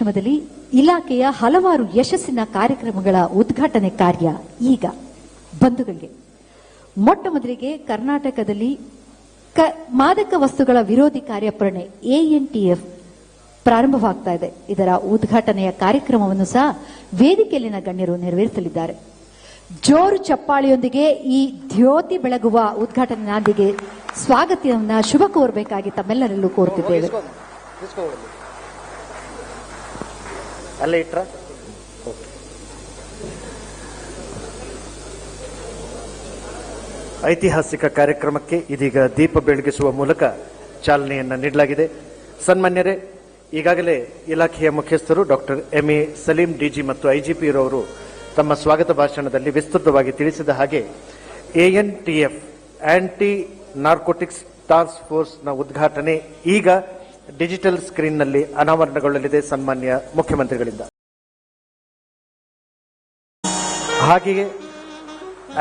ಸಮಕ್ಷಮದಲ್ಲಿ ಇಲಾಖೆಯ ಹಲವಾರು ಯಶಸ್ಸಿನ ಕಾರ್ಯಕ್ರಮಗಳ ಉದ್ಘಾಟನೆ ಕಾರ್ಯ ಈಗ ಬಂಧುಗಳಿಗೆ. ಮೊಟ್ಟ ಮೊದಲಿಗೆ ಕರ್ನಾಟಕದಲ್ಲಿ ಮಾದಕ ವಸ್ತುಗಳ ವಿರೋಧಿ ಕಾರ್ಯಾಚರಣೆ ಎಎನ್ಟಿಎಫ್ ಪ್ರಾರಂಭವಾಗ್ತಾ ಇದೆ. ಇದರ ಉದ್ಘಾಟನೆಯ ಕಾರ್ಯಕ್ರಮವನ್ನು ಸಹ ವೇದಿಕೆಯಲ್ಲಿನ ಗಣ್ಯರು ನೆರವೇರಿಸಲಿದ್ದಾರೆ. ಜೋರು ಚಪ್ಪಾಳಿಯೊಂದಿಗೆ ಈ ದ್ಯೋತಿ ಬೆಳಗುವ ಉದ್ಘಾಟನೆ ನಾಂದಿಗೆ ಸ್ವಾಗತವನ್ನ ಶುಭ ಕೋರಬೇಕಾಗಿ ತಮ್ಮೆಲ್ಲರಲ್ಲೂ ಕೋರುತ್ತಿದ್ದೇವೆ. ಅಲ್ಲೇ ಇಟ್ರ? ಐತಿಹಾಸಿಕ ಕಾರ್ಯಕ್ರಮಕ್ಕೆ ಇದೀಗ ದೀಪ ಬೆಳಗಿಸುವ ಮೂಲಕ ಚಾಲನೆಯನ್ನು ನೀಡಲಾಗಿದೆ. ಸನ್ಮಾನ್ಯರೇ, ಈಗಾಗಲೇ ಇಲಾಖೆಯ ಮುಖ್ಯಸ್ಥರು doctor M A Salim DG ಮತ್ತು ಐಜಿಪಿ ರವರು ತಮ್ಮ ಸ್ವಾಗತ ಭಾಷಣದಲ್ಲಿ ವಿಸ್ತೃತವಾಗಿ ತಿಳಿಸಿದ ಹಾಗೆ ಎಎನ್ಟಿಎಫ್ ಆಂಟಿ ನಾರ್ಕೋಟಿಕ್ಸ್ ಟಾಸ್ಕ್ ಫೋರ್ಸ್ನ ಉದ್ಘಾಟನೆ ಈಗ ಡಿಜಿಟಲ್ ಸ್ಕ್ರೀನ್ನಲ್ಲಿ ಅನಾವರಣಗೊಳ್ಳಲಿದೆ ಸನ್ಮಾನ್ಯ ಮುಖ್ಯಮಂತ್ರಿಗಳಿಂದ. ಹಾಗೆಯೇ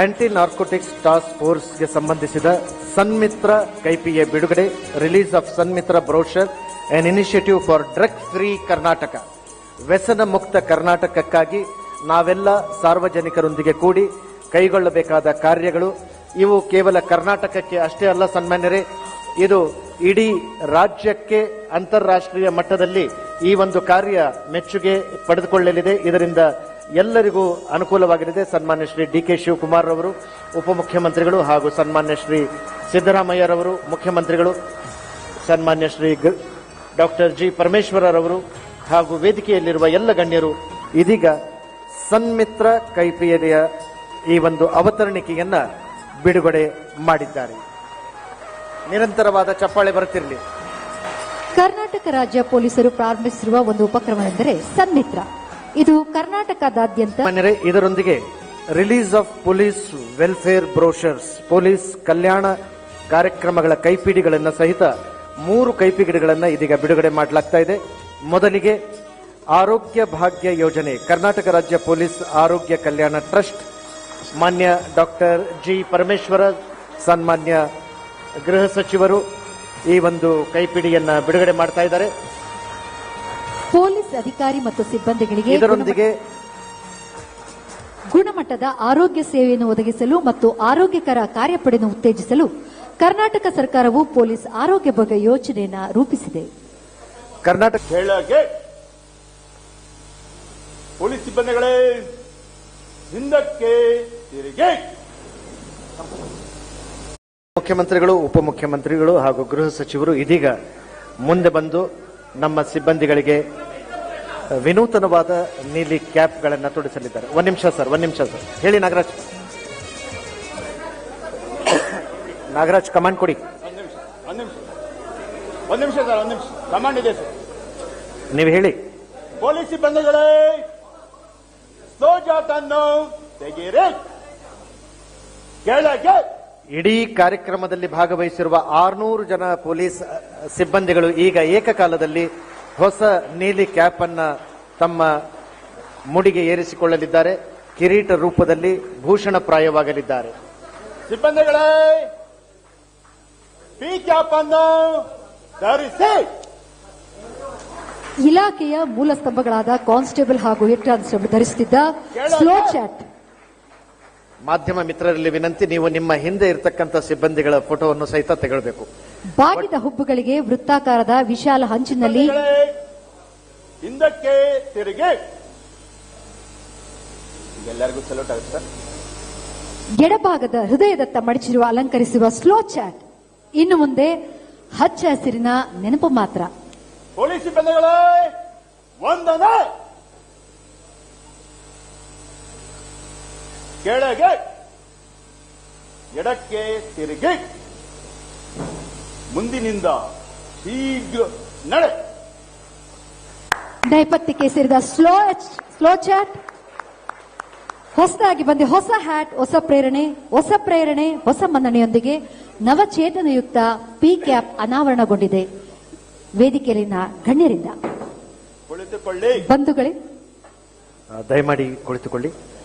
ಆಂಟಿ ನಾರ್ಕೋಟಿಕ್ಸ್ ಟಾಸ್ಕ್ ಫೋರ್ಸ್ಗೆ ಸಂಬಂಧಿಸಿದ ಸನ್ಮಿತ್ರ ಕೈಪಿಯ ಬಿಡುಗಡೆ, release of Sanmitra brochure on initiative for drug free Karnataka ವ್ಯಸನ ಮುಕ್ತ ಕರ್ನಾಟಕಕ್ಕಾಗಿ ನಾವೆಲ್ಲ ಸಾರ್ವಜನಿಕರೊಂದಿಗೆ ಕೂಡಿ ಕೈಗೊಳ್ಳಬೇಕಾದ ಕಾರ್ಯಗಳು ಇವು ಕೇವಲ ಕರ್ನಾಟಕಕ್ಕೆ ಅಷ್ಟೇ ಅಲ್ಲ ಸನ್ಮಾನ್ಯರೇ ಇದು ಇಡೀ ರಾಜ್ಯಕ್ಕೆ ಅಂತಾರಾಷ್ಟ್ರೀಯ ಮಟ್ಟದಲ್ಲಿ ಈ ಒಂದು ಕಾರ್ಯ ಮೆಚ್ಚುಗೆ ಪಡೆದುಕೊಳ್ಳಲಿದೆ. ಇದರಿಂದ ಎಲ್ಲರಿಗೂ ಅನುಕೂಲವಾಗಲಿದೆ. ಸನ್ಮಾನ್ಯ ಶ್ರೀ ಡಿ ಕೆ ಶಿವಕುಮಾರ್ ಅವರು ಉಪಮುಖ್ಯಮಂತ್ರಿಗಳು ಹಾಗೂ ಸನ್ಮಾನ್ಯ ಶ್ರೀ ಸಿದ್ದರಾಮಯ್ಯರವರು ಮುಖ್ಯಮಂತ್ರಿಗಳು, ಸನ್ಮಾನ್ಯ ಶ್ರೀ ಡಾಕ್ಟರ್ ಜಿ ಪರಮೇಶ್ವರರವರು ಹಾಗೂ ವೇದಿಕೆಯಲ್ಲಿರುವ ಎಲ್ಲ ಗಣ್ಯರು ಇದೀಗ ಸನ್ಮಿತ್ರ ಕೈಪಿಯದೆಯ ಈ ಒಂದು ಅವತರಣಿಕೆಯನ್ನ ಬಿಡುಗಡೆ ಮಾಡಿದ್ದಾರೆ. ನಿರಂತರವಾದ ಚಪ್ಪಾಳೆ ಬರುತ್ತಿರಲಿ. ಕರ್ನಾಟಕ ರಾಜ್ಯ ಪೊಲೀಸರು ಪ್ರಾರಂಭಿಸಿರುವ ಒಂದು ಉಪಕ್ರಮ ಎಂದರೆ ಸನ್ಮಿತ್ರ ಇದು ಕರ್ನಾಟಕದಾದ್ಯಂತ ಇದರೊಂದಿಗೆ release of police welfare brochures police ಕಲ್ಯಾಣ ಕಾರ್ಯಕ್ರಮಗಳ ಕೈಪಿಡಿಗಳನ್ನು ಸಹಿತ ಮೂರು ಕೈಪಿಡಿಗಳನ್ನು ಇದೀಗ ಬಿಡುಗಡೆ ಮಾಡಲಾಗ್ತಾ ಇದೆ. ಮೊದಲಿಗೆ ಆರೋಗ್ಯ ಭಾಗ್ಯ ಯೋಜನೆ ಕರ್ನಾಟಕ ರಾಜ್ಯ ಪೊಲೀಸ್ ಆರೋಗ್ಯ ಕಲ್ಯಾಣ ಟ್ರಸ್ಟ್ ಮಾನ್ಯ ಡಾಕ್ಟರ್ ಜಿ ಪರಮೇಶ್ವರ ಸನ್ಮಾನ್ಯ ಗೃಹ ಸಚಿವರು ಈ ಒಂದು ಕೈಪಿಡಿಯನ್ನ ಬಿಡುಗಡೆ ಮಾಡ್ತಾ ಇದ್ದಾರೆ. ಪೊಲೀಸ್ ಅಧಿಕಾರಿ ಮತ್ತು ಸಿಬ್ಬಂದಿಗಳಿಗೆ ಇದರೊಂದಿಗೆ ಗುಣಮಟ್ಟದ ಆರೋಗ್ಯ ಸೇವೆಯನ್ನು ಒದಗಿಸಲು ಮತ್ತು ಆರೋಗ್ಯಕರ ಕಾರ್ಯಪಡೆಯನ್ನು ಉತ್ತೇಜಿಸಲು ಕರ್ನಾಟಕ ಸರ್ಕಾರವು ಪೊಲೀಸ್ ಆರೋಗ್ಯ ಬಗ್ಗೆ ಯೋಜನೆಯನ್ನು ರೂಪಿಸಿದೆ. ಕರ್ನಾಟಕ ಪೊಲೀಸ್ ಸಿಬ್ಬಂದಿಗಳೇ ಹಿಂದಕ್ಕೆ ತಿರುಗಿ. ಮುಖ್ಯಮಂತ್ರಿಗಳು ಉಪಮುಖ್ಯಮಂತ್ರಿಗಳು ಹಾಗೂ ಗೃಹ ಸಚಿವರು ಇದೀಗ ಮುಂದೆ ಬಂದು ನಮ್ಮ ಸಿಬ್ಬಂದಿಗಳಿಗೆ ವಿನೂತನವಾದ ನೀಲಿ ಕ್ಯಾಪ್ಗಳನ್ನು ತೊಡಿಸಲಿದ್ದಾರೆ. ಒಂದ್ ನಿಮಿಷ ಸರ್ ಒಂದ್ ನಿಮಿಷ ಸರ್. ಹೇಳಿ ನಾಗರಾಜ್. ನಾಗರಾಜ್ ಕಮಾಂಡ್ ಕೊಡಿ. ಒಂದ್ ನಿಮಿಷ ಒಂದ್ ನಿಮಿಷ. ಒಂದ್ ನಿಮಿಷ ಸರ್ ಒಂದ್ ಕಮಾಂಡ್ ಇದೆ ಸರ್. ನೀವು ಹೇಳಿ. ಪೊಲೀಸ್ ಸಿಬ್ಬಂದಿಗಳೇ ಕೆಳಗೆ ಇಡೀ ಕಾರ್ಯಕ್ರಮದಲ್ಲಿ ಭಾಗವಹಿಸಿರುವ ಆರ್ನೂರು ಜನ ಪೊಲೀಸ್ ಸಿಬ್ಬಂದಿಗಳು ಈಗ ಏಕಕಾಲದಲ್ಲಿ ಹೊಸ ನೀಲಿ ಕ್ಯಾಪ್ ಅನ್ನ ತಮ್ಮ ಮುಡಿಗೆ ಏರಿಸಿಕೊಳ್ಳಲಿದ್ದಾರೆ. ಕಿರೀಟ ರೂಪದಲ್ಲಿ ಭೂಷಣ ಪ್ರಾಯವಾಗಲಿದ್ದಾರೆ. ಸಿಬ್ಬಂದಿಗಳೇ ಪಿ ಕ್ಯಾಪ್ ಅನ್ನು ಧರಿಸಿ! ಇಲಾಖೆಯ ಮೂಲ ಸ್ತಂಭಗಳಾದ ಕಾನ್ಸ್ಟೇಬಲ್ ಹಾಗೂ ಹೆಡ್ ಕಾನ್ಸ್ಟೇಬಲ್ ಧರಿಸುತ್ತಿದ್ದ ಸ್ಲೋ ಚಾಟ್ ಮಾಧ್ಯಮ ಮಿತ್ರರಲ್ಲಿ ವಿನಂತಿ ನೀವು ನಿಮ್ಮ ಹಿಂದೆ ಇರತಕ್ಕಂಥ ಸಿಬ್ಬಂದಿಗಳ ಫೋಟೋವನ್ನು ಸಹಿತ ತೆಗೊಳ್ಬೇಕು ಬಾಗಿದ ಹುಬ್ಬುಗಳಿಗೆ ವೃತ್ತಾಕಾರದ ವಿಶಾಲ ಹಂಚಿನಲ್ಲಿ ಹಿಂದಕ್ಕೆ ತಿರುಗಿ. ಎಲ್ಲರಿಗೂ ಚಲೋ ಆಗುತ್ತೆ ಸರ್. ಎಡಭಾಗದ ಹೃದಯದತ್ತ ಮಡಚಿರುವ ಅಲಂಕರಿಸುವ ಸ್ಲೋ ಚಾಟ್ ಇನ್ನು ಮುಂದೆ ಹಚ್ಚ ಹಸಿರಿನ ನೆನಪು ಮಾತ್ರ. ಪೊಲೀಸ್ ಸಿಬ್ಬಂದಿಗಳೇ ವಂದನೆ ಕೆಳಗೆ ಎಡಕ್ಕೆ ತಿರುಗಿ. ಮುಂದಿನಿಂದ ಶೀಘ್ರ ನಡೆ. ನೈಪಥ್ಯಕ್ಕೆ ಸೇರಿದ ಸ್ಲೋ ಸ್ಲೋ ಚಾಟ್. ಹೊಸದಾಗಿ ಬಂದ ಹೊಸ ಹ್ಯಾಟ್ ಹೊಸ ಪ್ರೇರಣೆ ಹೊಸ ಪ್ರೇರಣೆ ಹೊಸ ಮನ್ನಣೆಯೊಂದಿಗೆ ನವಚೇತನಯುಕ್ತ ಪಿ ಕ್ಯಾಪ್ ಅನಾವರಣಗೊಂಡಿದೆ. ವೇದಿಕೆಯಲ್ಲಿನ ಗಣ್ಯರಿಂದ. ಕುಳಿತುಕೊಳ್ಳಿ. ಬಂಧುಗಳೇ. ದಯಮಾಡಿ ಕುಳಿತುಕೊಳ್ಳಿ.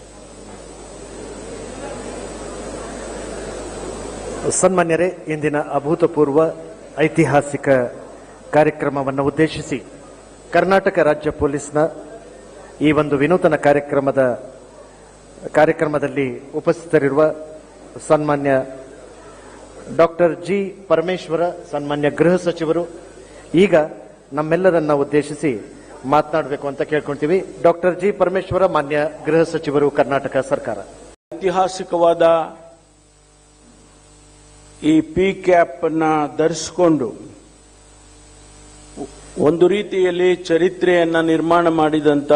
ಸನ್ಮಾನ್ಯರೇ, ಇಂದಿನ ಅಭೂತಪೂರ್ವ ಐತಿಹಾಸಿಕ ಕಾರ್ಯಕ್ರಮವನ್ನು ಉದ್ದೇಶಿಸಿ ಕರ್ನಾಟಕ ರಾಜ್ಯ ಪೊಲೀಸ್ನ ಈ ಒಂದು ವಿನೂತನ ಕಾರ್ಯಕ್ರಮದ ಕಾರ್ಯಕ್ರಮದಲ್ಲಿ ಉಪಸ್ಥಿತರಿರುವ ಸನ್ಮಾನ್ಯ ಡಾಕ್ಟರ್ ಜಿ ಪರಮೇಶ್ವರ, ಸನ್ಮಾನ್ಯ ಗೃಹ ಸಚಿವರು, ಈಗ ನಮ್ಮೆಲ್ಲರನ್ನ ಉದ್ದೇಶಿಸಿ ಮಾತನಾಡಬೇಕು ಅಂತ ಕೇಳ್ಕೊಂತೀವಿ ಡಾಕ್ಟರ್ ಜಿ ಪರಮೇಶ್ವರ, ಮಾನ್ಯ ಗೃಹ ಸಚಿವರು, ಕರ್ನಾಟಕ ಸರ್ಕಾರ. ಐತಿಹಾಸಿಕವಾದ ಈ ಪಿ ಕ್ಯಾಪ್ ಅನ್ನ ಧರಿಸಿಕೊಂಡು ಒಂದು ರೀತಿಯಲ್ಲಿ ಚರಿತ್ರೆಯನ್ನು ನಿರ್ಮಾಣ ಮಾಡಿದಂತ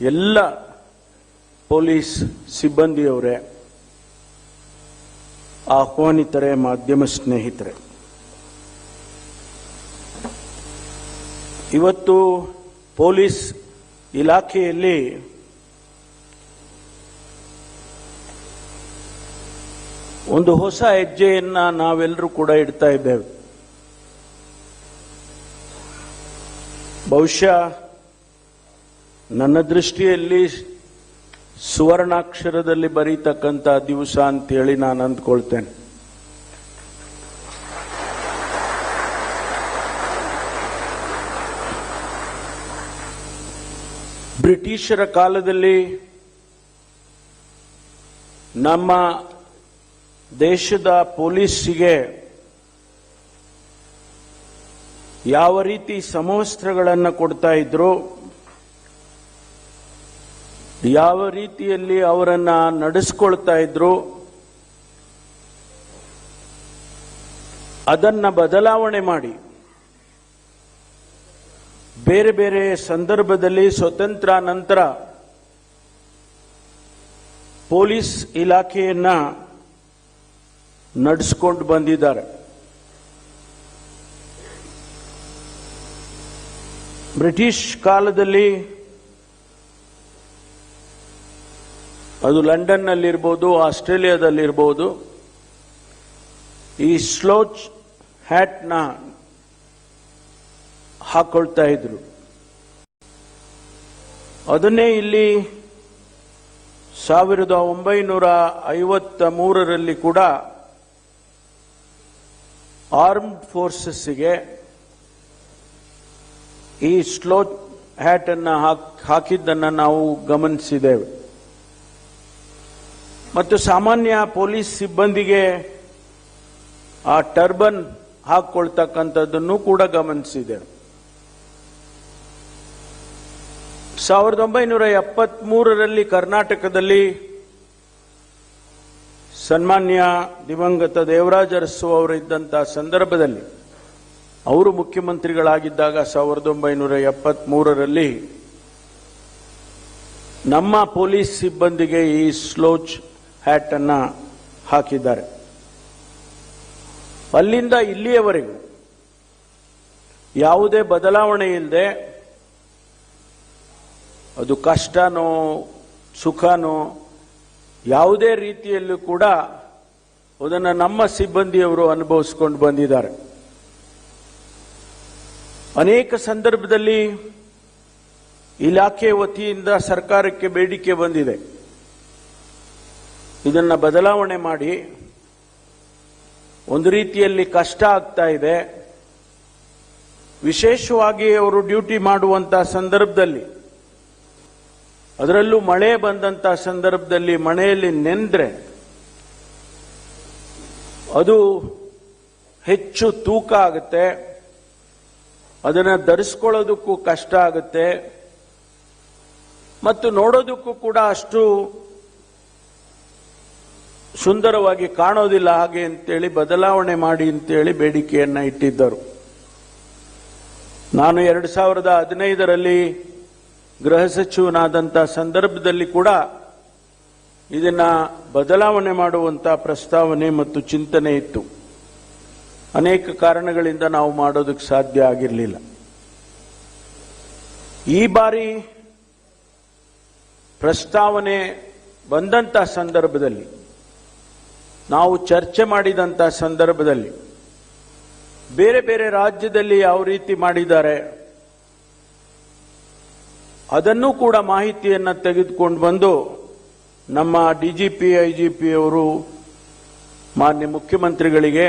ಎಲ್ಲ ಪೊಲೀಸ್ ಸಿಬ್ಬಂದಿಯವರೇ, ಆಹ್ವಾನಿತರೆ, ಮಾಧ್ಯಮ ಸ್ನೇಹಿತರೆ. ಇವತ್ತು ಪೊಲೀಸ್ ಇಲಾಖೆಯಲ್ಲಿ ಒಂದು ಹೊಸ ಹೆಜ್ಜೆಯನ್ನ ನಾವೆಲ್ಲರೂ ಕೂಡ ಇಡ್ತಾ ಇದ್ದೇವೆ. ಬಹುಶಃ ನನ್ನ ದೃಷ್ಟಿಯಲ್ಲಿ ಸುವರ್ಣಾಕ್ಷರದಲ್ಲಿ ಬರೀತಕ್ಕಂಥ ದಿವಸ ಅಂತೇಳಿ ನಾನು ಅಂದ್ಕೊಳ್ತೇನೆ. ಬ್ರಿಟಿಷರ ಕಾಲದಲ್ಲಿ ನಮ್ಮ ದೇಶದ ಪೊಲೀಸಿಗೆ ಯಾವ ರೀತಿ ಸಮವಸ್ತ್ರಗಳನ್ನು ಕೊಡ್ತಾ ಇದ್ರು, ಯಾವ ರೀತಿಯಲ್ಲಿ ಅವರನ್ನ ನಡೆಸ್ಕೊಳ್ತಾ ಇದ್ರು, ಅದನ್ನ ಬದಲಾವಣೆ ಮಾಡಿ. ಬೇರೆ ಬೇರೆ ಸಂದರ್ಭದಲ್ಲಿ ಸ್ವತಂತ್ರ ನಂತರ ಪೊಲೀಸ್ ಇಲಾಖೆಯನ್ನ ನಡೆಸ್ಕೊಂಡು ಬಂದಿದ್ದಾರೆ. ಬ್ರಿಟಿಷ್ ಕಾಲದಲ್ಲಿ ಅದು ಲಂಡನ್ನಲ್ಲಿರ್ಬೋದು, ಆಸ್ಟ್ರೇಲಿಯಾದಲ್ಲಿರ್ಬೋದು, ಈ ಸ್ಲೋಚ್ ಹ್ಯಾಟ್ನ ಹಾಕೊಳ್ತಾ ಇದ್ರು. ಅದನ್ನೇ ಇಲ್ಲಿ ಸಾವಿರದ ಒಂಬೈನೂರ ಐವತ್ತ ಮೂರರಲ್ಲಿ ಕೂಡ ಆರ್ಮ್ಡ್ ಫೋರ್ಸಸ್ಗೆ ಈ ಸ್ಲೋ ಹ್ಯಾಟ್ ಅನ್ನು ಹಾಕಿದ್ದನ್ನು ನಾವು ಗಮನಿಸಿದ್ದೇವೆ. ಮತ್ತು ಸಾಮಾನ್ಯ ಪೊಲೀಸ್ ಸಿಬ್ಬಂದಿಗೆ ಆ ಟರ್ಬನ್ ಹಾಕ್ಕೊಳ್ತಕ್ಕಂಥದ್ದನ್ನು ಕೂಡ ಗಮನಿಸಿದೆ ಸಾವಿರದ ಒಂಬೈನೂರ ಎಪ್ಪತ್ಮೂರರಲ್ಲಿ ಕರ್ನಾಟಕದಲ್ಲಿ ಸನ್ಮಾನ್ಯ ದಿವಂಗತ ದೇವರಾಜ ಅರಸು ಅವರು ಇದ್ದಂತಹ ಸಂದರ್ಭದಲ್ಲಿ ಅವರು ಮುಖ್ಯಮಂತ್ರಿಗಳಾಗಿದ್ದಾಗ ಸಾವಿರದ ಒಂಬೈನೂರ ಎಪ್ಪತ್ಮೂರರಲ್ಲಿ ನಮ್ಮ ಪೊಲೀಸ್ ಸಿಬ್ಬಂದಿಗೆ ಈ ಸ್ಲೋಚ್ ಹ್ಯಾಟ್ ಅನ್ನ ಹಾಕಿದ್ದಾರೆ. ಅಲ್ಲಿಂದ ಇಲ್ಲಿಯವರೆಗೂ ಯಾವುದೇ ಬದಲಾವಣೆ ಇಲ್ಲದೆ ಅದು ಕಷ್ಟನೋ ಸುಖನೋ ಯಾವುದೇ ರೀತಿಯಲ್ಲೂ ಕೂಡ ಅದನ್ನು ನಮ್ಮ ಸಿಬ್ಬಂದಿಯವರು ಅನುಭವಿಸ್ಕೊಂಡು ಬಂದಿದ್ದಾರೆ. ಅನೇಕ ಸಂದರ್ಭದಲ್ಲಿ ಇಲಾಖೆ ವತಿಯಿಂದ ಸರ್ಕಾರಕ್ಕೆ ಬೇಡಿಕೆ ಬಂದಿದೆ. ಇದನ್ನು ಬದಲಾವಣೆ ಮಾಡಿ ಒಂದು ರೀತಿಯಲ್ಲಿ ಕಷ್ಟ ಆಗ್ತಾ ಇದೆ. ವಿಶೇಷವಾಗಿ ಅವರು ಡ್ಯೂಟಿ ಮಾಡುವಂತಹ ಸಂದರ್ಭದಲ್ಲಿ ಅದರಲ್ಲೂ ಮಳೆ ಬಂದಂತ ಸಂದರ್ಭದಲ್ಲಿ ಮಳೆಯಲ್ಲಿ ನೆಂದ್ರೆ ಅದು ಹೆಚ್ಚು ತೂಕ ಆಗುತ್ತೆ, ಅದನ್ನು ಧರಿಸ್ಕೊಳ್ಳೋದಕ್ಕೂ ಕಷ್ಟ ಆಗುತ್ತೆ, ಮತ್ತು ನೋಡೋದಕ್ಕೂ ಕೂಡ ಅಷ್ಟು ಸುಂದರವಾಗಿ ಕಾಣೋದಿಲ್ಲ. ಹಾಗೆ ಅಂತೇಳಿ ಬದಲಾವಣೆ ಮಾಡಿ ಅಂತೇಳಿ ಬೇಡಿಕೆಯನ್ನ ಇಟ್ಟಿದ್ದರು. ನಾನು ಎರಡು ಸಾವಿರದ ಹದಿನೈದರಲ್ಲಿ ಗೃಹ ಸಚಿವನಾದಂಥ ಸಂದರ್ಭದಲ್ಲಿ ಕೂಡ ಇದನ್ನ ಬದಲಾವಣೆ ಮಾಡುವಂತ ಪ್ರಸ್ತಾವನೆ ಮತ್ತು ಚಿಂತನೆ ಇತ್ತು. ಅನೇಕ ಕಾರಣಗಳಿಂದ ನಾವು ಮಾಡೋದಕ್ಕೆ ಸಾಧ್ಯ ಆಗಿರಲಿಲ್ಲ. ಈ ಬಾರಿ ಪ್ರಸ್ತಾವನೆ ಬಂದಂತ ಸಂದರ್ಭದಲ್ಲಿ, ನಾವು ಚರ್ಚೆ ಮಾಡಿದಂತ ಸಂದರ್ಭದಲ್ಲಿ, ಬೇರೆ ಬೇರೆ ರಾಜ್ಯದಲ್ಲಿ ಯಾವ ರೀತಿ ಮಾಡಿದ್ದಾರೆ ಅದನ್ನು ಕೂಡ ಮಾಹಿತಿಯನ್ನು ತೆಗೆದುಕೊಂಡು ಬಂದು ನಮ್ಮ ಡಿಜಿಪಿ, ಐಜಿಪಿ ಅವರು ಮಾನ್ಯ ಮುಖ್ಯಮಂತ್ರಿಗಳಿಗೆ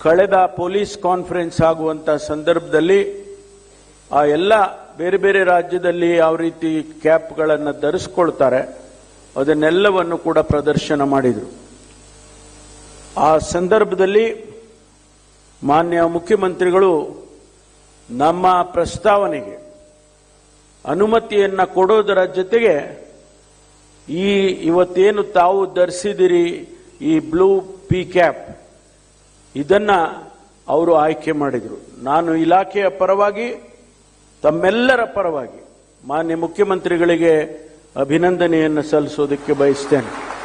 ಕಳೆದ ಪೊಲೀಸ್ ಕಾನ್ಫರೆನ್ಸ್ ಆಗುವಂತ ಸಂದರ್ಭದಲ್ಲಿ ಆ ಎಲ್ಲ ಬೇರೆ ಬೇರೆ ರಾಜ್ಯದಲ್ಲಿ ಯಾವ ರೀತಿ ಕ್ಯಾಪ್ಗಳನ್ನು ಧರಿಸ್ಕೊಳ್ತಾರೆ ಅದನ್ನೆಲ್ಲವನ್ನು ಕೂಡ ಪ್ರದರ್ಶನ ಮಾಡಿದರು. ಆ ಸಂದರ್ಭದಲ್ಲಿ ಮಾನ್ಯ ಮುಖ್ಯಮಂತ್ರಿಗಳು ನಮ್ಮ ಪ್ರಸ್ತಾವನೆಗೆ ಅನುಮತಿಯನ್ನ ಕೊಡೋದರ ಜೊತೆಗೆ ಈ ಇವತ್ತೇನು ತಾವು ಧರಿಸಿದಿರಿ ಈ ಬ್ಲೂ ಪಿ ಕ್ಯಾಪ್, ಇದನ್ನ ಅವರು ಆಯ್ಕೆ ಮಾಡಿದರು. ನಾನು ಇಲಾಖೆಯ ಪರವಾಗಿ, ತಮ್ಮೆಲ್ಲರ ಪರವಾಗಿ ಮಾನ್ಯ ಮುಖ್ಯಮಂತ್ರಿಗಳಿಗೆ ಅಭಿನಂದನೆಯನ್ನು ಸಲ್ಲಿಸೋದಕ್ಕೆ ಬಯಸ್ತೇನೆ.